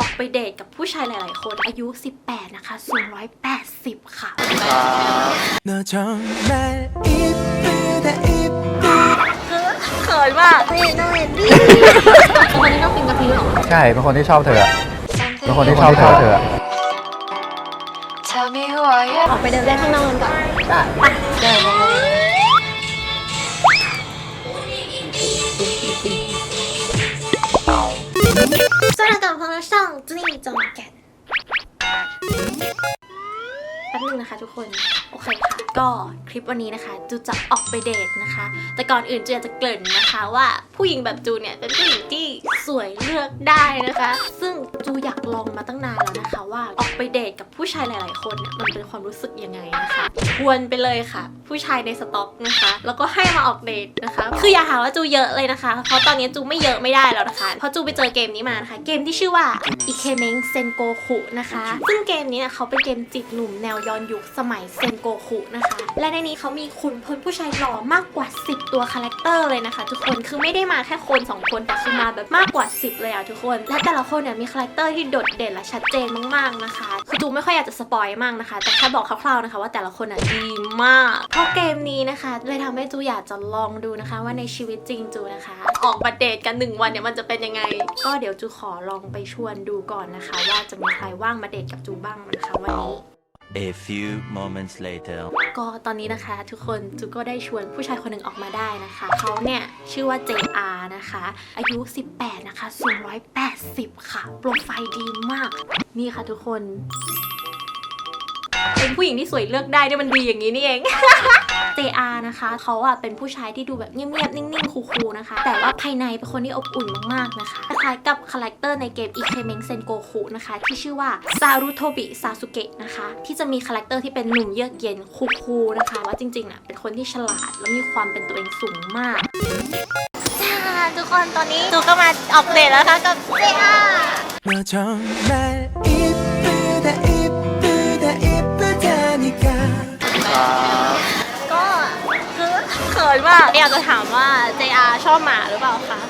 ออกไปเดทกับผู้ชายหลาย ๆ คนอายุ 18 นะคะสูง180 ค่ะ 너 정말 이쁘다 이쁘다 เขินมากนี่น่าเอ็นดี้คนนี้ต้องเป็นกะทิหรอ ใช่ เป็นคนที่ชอบเธออะเป็นคนที่ชอบเธอเธออะ Tell me who I am. ออกไปเดินเล่นข้างนอกกันก่อนไปเดิน สวัสดีกับพวก แกนแป๊บนึงนะคะทุกคน โอเคค่ะ ก็คลิปวันนี้นะคะจูจะออกไปเดทนะคะ แต่ก่อนอื่นจูอยากจะเกริ่นนะคะว่าผู้หญิงแบบจูเนี่ยเป็นผู้หญิงที่สวยเลือกได้นะคะ ซึ่งจูอยากลองมาตั้งนานแล้วนะคะ ว่าออกไปเดทกับผู้ชายหลาย ๆ คนเนี่ยมันเป็นความรู้สึกยังไงนะคะทวนไปเลยค่ะ ผู้ชายในสต็อกนะคะ แล้วก็ให้มาออกเดทนะคะ คืออย่าหาว่าจูเยอะเลยนะคะ เพราะตอนนี้จูไม่เยอะไม่ได้แล้วนะคะ เพราะจูไปเจอเกมนี้มานะคะ เกมที่ชื่อว่าอิเคเมงเซนโกคุนะคะ ซึ่งเกมนี้เนี่ยเขาเป็นเกมจีบหนุ่มแนวยอนยุคสมัยเซนโกคุนะคะ และในนี้เขามีขุนพลผู้ชายหล่อมากกว่า 10 ตัวคาแรคเตอร์เลยนะคะ ทุกคนคือไม่ได้มาแค่คน 2 คนแต่คือมาแบบมากกว่า 10 เลยอะทุกคน และแต่ละคนเนี่ยมีคาแรคเตอร์ที่โดดเด่นและชัดเจนมากๆนะคะคือจูไม่ค่อยอยากจะสปอยมากนะคะ แต่แค่บอกคร่าวๆนะคะ ว่าแต่ละคนอะดีมากเพราะเกมนี้นะคะ เลยทำให้จูอยากจะลองดูนะคะ ว่าในชีวิตจริงจูนะคะ ออกมาเดทกันหนึ่งวันเนี่ยมันจะเป็นยังไง ก็เดี๋ยวจูขอลองไปชวนดูก่อนนะคะ ว่าจะมีใครว่างมาเดทกับจูบ้างนะคะวันนี้ A few moments later. ก็ตอนนี้นะคะทุกคนจูก็ได้ชวนผู้ชายคนหนึ่งออกมาได้นะคะ เขาเนี่ยชื่อว่า JR นะคะ อายุ 18 นะคะสูง180 ค่ะ โปรไฟล์ดีมาก นี่ค่ะทุกคน เป็นผู้หญิงที่สวยเลือกได้เนี่ยมันดีอย่างนี้นี่เอง JR นะคะเขาอะเป็นผู้ชายที่ดูแบบเงียบๆ นิ่งๆ คูลๆนะคะ แต่ว่าภายในเป็นคนที่อบอุ่นมากๆนะคะคล้ายๆกับคาแรคเตอร์ในเกม i k e m e n g Sengoku นะคะ ที่ชื่อว่า Sarutobi Sasuke นะคะ ที่จะมีคาแรคเตอร์ที่เป็นหนุ่มเยือกเย็นคูลๆนะคะ ว่าจริงๆอะเป็นคนที่ฉลาดและมีความเป็นตัวเองสูงมากจ้าทุกคนตอนนี้จูก็มาออกเดทแล้วนะคะกับ JR อยากจะถามว่า JR ชอบหมาหรือเปล่าคะ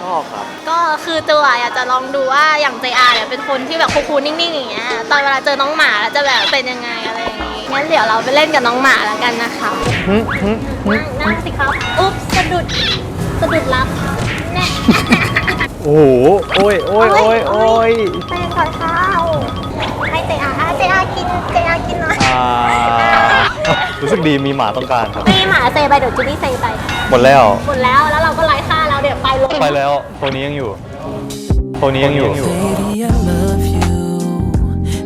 ชอบครับ ก็คือตัวอยากจะลองดูว่าอย่าง JR เนี่ยเป็นคนที่แบบคูลๆนิ่งๆอย่างเงี้ย ตอนเวลาเจอน้องหมาแล้วจะแบบเป็นยังไงอะไรอย่างงี้ งั้นเดี๋ยวเราไปเล่นกับน้องหมาแล้วกันนะคะหึหึหึนั่งนั่งสิครับ อุ๊บสะดุดสะดุดรับแน่โอ้โห โอ้ยโอ้ยโอ้ยโอ้ยไปก่อนข้าวให้ JR อะ JR กิน JR กินหน่อยอ่ารู้สึกดีมีหมาต้องการครับไม่หมาเซไปเดี๋ยวจูนี่เซไปหมดแล้ว หมดแล้วแล้วเราก็ไร้ค่าแล้วเดี๋ยวไปลงไปแล้วตัวนี้ยังอยู่ตัวนี้ยังอยู่ Lady I love you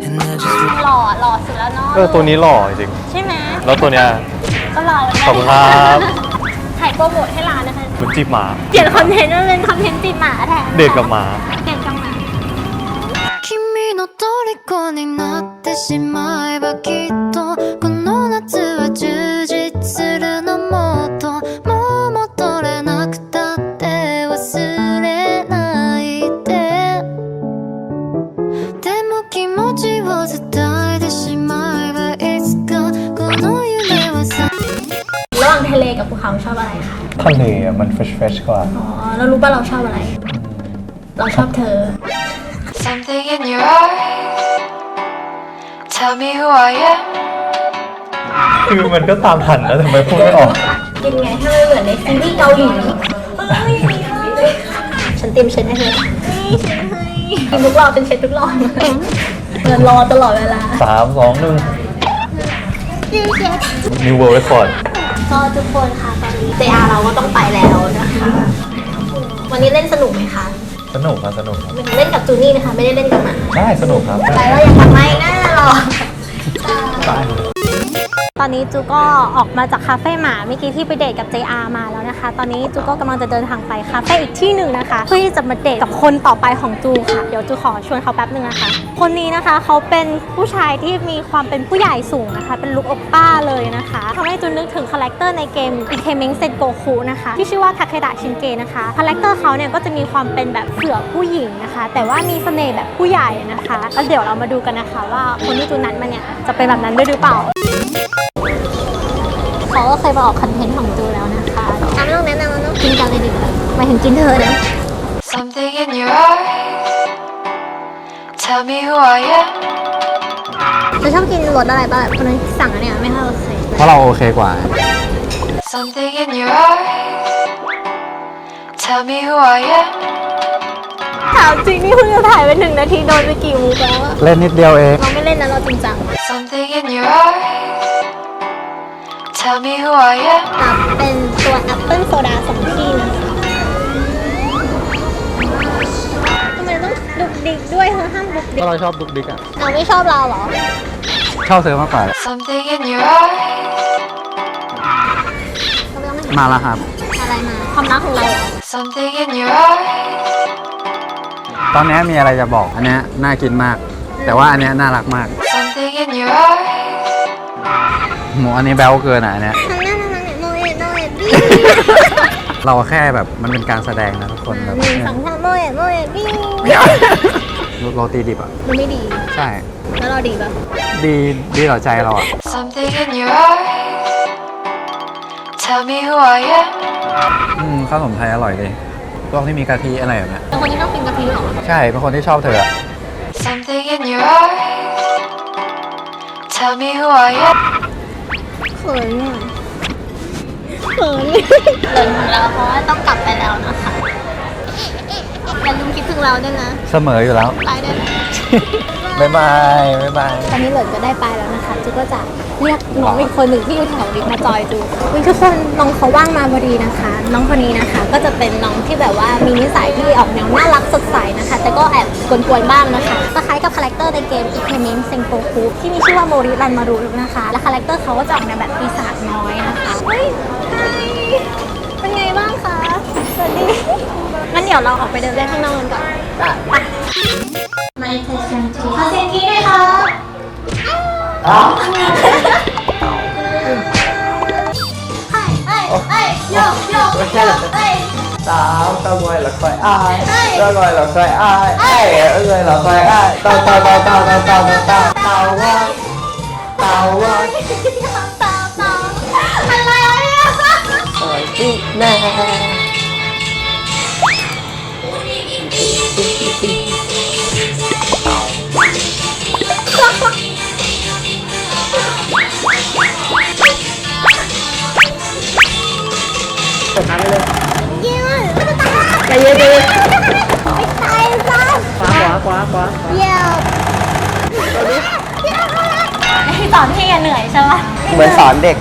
and I just หล่อหล่อสุดแล้วเนาะเออตัวนี้หล่อจริงใช่ไหมแล้วตัวเนี้ย ก็หล่อเหมือนขกัอบคุณครับ ถ่ายโปรโมทให้ร้านนะคะคุณจีบหมา เปลี่ยนคอนเทนต์มาเป็นคอนเทนต์ติดหมาแทนเด็กกับหมา 虜になってしまえばきっとこの夏は充実するのもっともう戻れなくたって忘れないででも気持ちを伝えてしまえばいつかこの夢はさ ระหว่างทะเลกับภูเขาชอบอะไรคะ ทะเลอะมันเฟรชเฟรชกว่า อ๋อแล้วรู้ป่ะเราชอบอะไร เราชอบเธอ Something in your eyes Tell me who I am คือมันก็ตามทันนะทำไมพูดไม่ออกกินไงถ้าไม่เหมือนในซีรีส์เกาหลีฉันเตรียมเช็ดให้เธอนี่เช็ดให้กินทุกรอบเป็นเช็ดทุกรอบเงินรอตลอดเวลาสามสองหนึ่งนี่เช็ด New World Record ก็ทุกคนค่ะตอนนี้ JR เราก็ต้องไปแล้วนะคะ วันนี้เล่นสนุกไหมคะ สนุกครับสนุกครับมันเล่นกับจูนี่นะคะ ไม่ได้เล่นกับหมาได้สนุกครับไปแล้วอยากกลับมาอีกแน่หรอ ต อนนี้จูก็ออกมาจากคาเฟ่หมาเมื่อกี้ที่ไปเดทกับ JR มาแล้วนะคะ ตอนนี้จูก็กำลังจะเดินทางไปคาเฟ่อีกที่หนึ่งนะคะ เพื่อที่จะมาเดทกับคนต่อไปของจูค่ะ เดี๋ยวจูขอชวนเขาแป๊บนึงนะคะ คนนี้นะคะเขาเป็นผู้ชายที่มีความเป็นผู้ใหญ่สูงนะคะ เป็นลุคอปป้าเลยนะคะทำให้จูนึกถึงคาแรคเตอร์ในเกม i k e m e n g Sengoku นะคะ ที่ชื่อว่าทาเคดะชินเกะนะคะ คาแรคเตอร์เขาเนี่ยก็จะมีความเป็นแบบเสือผู้หญิงนะคะ แต่ว่ามีเสน่ห์แบบผู้ใหญ่นะคะแล้วเดี๋ยวเรามาดูกันนะคะ ว่าคนที่จูนัดมาเนี่ยจะเป็นแบบนั้นด้วยหรือเปล่า เขาก็เคยมาออกคอนเทนต์ของจูแล้วนะคะอะไม่ต้องแนะนำแล้วเนอะกินกันเลยดีกว่าหมายถึงกินเธอนะ Something in your eyes Tell me who I am จะชอบกินรสอะไรบ้างคนนั้นสั่งอันเนี้ยไม่ค่อยโอเคเพราะเราโอเคกว่า Something in your eyes Tell me who I am ถามจริงนี่เพิ่งจะถ่ายไปหนึ่งนาทีโดนไปกี่มูแล้วอะเล่นนิดเดียวเอง เราไม่เล่นนะเราจริงจัง Something in your eyes Tell me who I am รับเป็นตัวแอปเปิลโซดาสองที่นะคะทำไมต้องดุกดิกด้วยเธอห้ามดุกดิก็กเราชอบดุกดิกอะ เราไม่ชอบเราเหรอ ชอบเธอมากกว่า Something in your eyes เราไม่ต้องมาแล้วครับ อะไรมา ความรักของเราเหรอ Something in your eyes ตอนนี้มีอะไรจะบอก อันเนี้ยน่ากินมาก แต่ว่าอันเนี้ยน่ารักมาก Something in your eyes หมูอันนี้แบลเกินอะอันเนี้ยทำหน้าทำหน้าเนี่ยโมเอะโมเอะบี้เราแค่แบบมันเป็นการแสดงนะทุกคนแบบหนึ่งสองสามโมเอะโมเอะบี้โรตีดิบอะ มันไม่ดี ใช่ แล้วเราดีป่ะดีดีต่อใจเราอะ Something in your eyes Tell me who I am อืมข้าวหนมไทยอร่อยดีพวกที่มีกะทิอะไรแบบเนี้ยเป็นคนที่ชอบกินกะทิเหรอใช่เป็นคนที่ชอบเธออะ Something in your eyes Tell me who I am เขินอะเขินเขินของเราเพราะว่าต้องกลับไปแล้วนะคะ อย่าลืมคิดถึงเราด้วยนะเสมออยู่แล้ว ไปด้วยนะบ๊ายบาย บ๊ายบาย ตอนนี้เหลินก็ได้ไปแล้วนะคะจูก็จะเรียกน้องอีกคนหนึ่งที่อยู่แถวนี้มาจอยจูอุ๊ยทุกคนน้องเขาว่างมาพอดีนะคะ น้องคนนี้นะคะ ก็จะเป็นน้องที่แบบว่ามีนิสัยที่ออกแนวน่ารักสดใสนะคะ แต่ก็แอบกวนๆบ้างนะคะคล้ายกับคาแรคเตอร์ในเกม i k e m e n s e n g o k u ที่มีชื่อว่าโมริรันมารุนะคะ และคาแรคเตอร์เขาก็จะออกแนวแบบปีศาจน้อยนะคะเฮ้ยไฮเป็นไงบ้างคะสวัสดีงั้นเดี๋ยวเราออกไปเดินเล่นข้างนอกกันก่อนไปมาเทสกันทีขอเสียงกรี๊ดด้วยค่ะ Tao, tao gọi là khỏi ai Tao gọi là khỏi ai Ê, gọi là khỏi ai Tao, tao, tao, tao, tao, tao, tao, tao Tao quá Tao quá อะไรอะ Khỏi đi nè เย็นใจเย็นไปตายซะขวาขวาขวาเยี่ยมสอนพี่อย่าเหนื่อยใช่ไหมเหมือนสอนเด็ก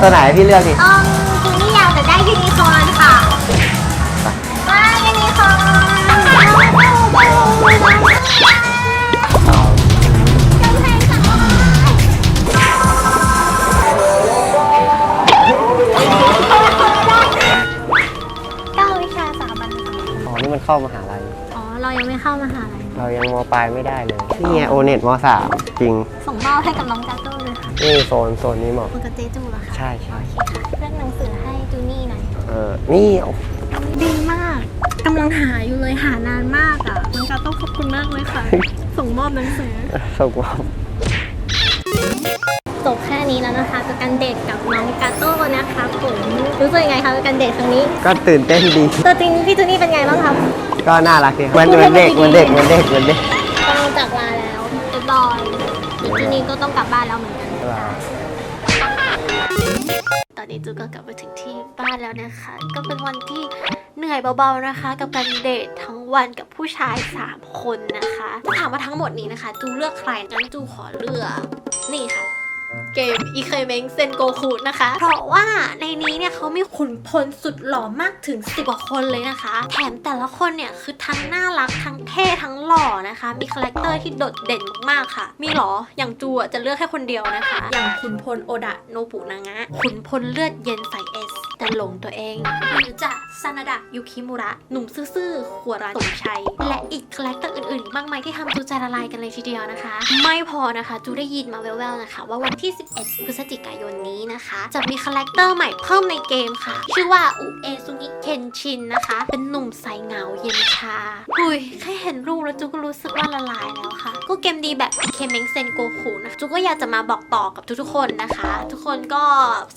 ตัวไหนพี่เลือกดิอืมที เข้ามหาลัย อ๋อ เรายังไม่เข้ามหาลัยเรายังมปลายไม่ได้เลย นี่ไงโอเน็ตมสามจริง ส่งมอบให้กับน้องกาโต้เลยค่ะนี่โซนโซนนี้เหมาะคุณกับเจจูเหรอคะใช่ใช่ โอเคค่ะเลือกหนังสือให้จูนี่หน่อยเออนี่โอ้ดีมากกำลังหาอยู่เลยหานานมากอะน้องกาโต้ขอบคุณมากเลยค่ะ ส่งมอบหนังสือส่งมอบ จบแค่นี้แล้วนะคะกับการเดทกับน้องกาโต้นะคะผมรู้สึกยังไงคะกับการเดทครั้งนี้ ก็ตื่นเต้นดี ตัวจริงพี่จูนี่เป็นไงบ้างครับก็น่ารักดีเหมือนเหมือนเด็กเหมือนเด็กเหมือนเด็กเหมือนเด็กกำลังจากลาแล้วเรียบร้อยเดี๋ยวจูนี่ก็ต้องกลับบ้านแล้วเหมือนกัน ตอนนี้จูก็กลับมาถึงที่บ้านแล้วนะคะ ก็เป็นวันที่เหนื่อยเบาๆนะคะ กับการเดททั้งวันกับผู้ชาย 3 คนนะคะจะถามว่าทั้งหมดนี้นะคะ จูเลือกใครงั้นจูขอเลือกนี่ค่ะ เกมอีเคเมงเซนโกคุนะคะ เพราะว่าในนี้เนี่ยเขามีขุนพลสุดหล่อมากถึง10กว่าคนเลยนะคะ แถมแต่ละคนเนี่ยคือทั้งน่ารักทั้งเท่ทั้งหล่อนะคะ มีคาแรคเตอร์ที่โดดเด่นมากๆค่ะ มีหรออย่างจูอะจะเลือกแค่คนเดียวนะคะ อย่างขุนพลโอดะโนบุนางะขุนพลเลือดเย็นใส่เอสแต่หลงตัวเองหรือจะซานาดะยุคิมุระหนุ่มซื่อๆขัวรันสมชัย และอีกคาแรคเตอร์อื่นๆมากมายที่ทำจูใจละลายกันเลยทีเดียวนะคะ ไม่พอนะคะจูได้ยินมาแว่วๆนะคะ ว่าวันที่11 พฤศจิกายนนี้นะคะ จะมีคาแรคเตอร์ใหม่เพิ่มในเกมค่ะ ชื่อว่าอุเอซุงิเคนชินนะคะ เป็นหนุ่มใสเงาเย็นชาอุ้ยแค่เห็นรูปแล้วจูก็รู้สึกว่าละลายแล้วค่ะ ก็เกมดีแบบเคเมงเซนโกคูนะจูก็อยากจะมาบอกต่อกับทุกๆคนนะคะ ทุกคนก็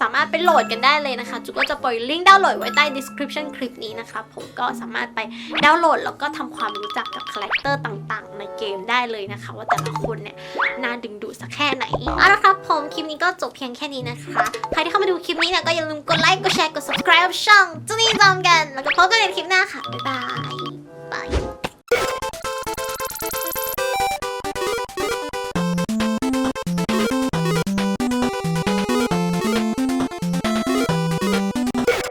สามารถไปโหลดกันได้เลยนะคะจูก็จะปล่อยลิงก์ดาวน์โหลดไว้ใต้ description คลิปนี้นะคะผมก็สามารถไปดาวน์โหลดแล้วก็ทำความรู้จักกับคาแรคเตอร์ต่างๆ ในเกมได้เลยนะคะ ว่าแต่ละคนเนี่ยน่าดึงดูดสักแค่ไหนเอาละครับผมคลิปนี้ก็จบเพียงแค่นี้นะคะ ใครที่เข้ามาดูคลิปนี้เนี่ยก็อย่าลืมกดไลค์ กดแชร์ กด subscribe ช่องจุนี่จอมกัน แล้วก็พบกันในคลิปหน้าค่ะ บ๊ายบาย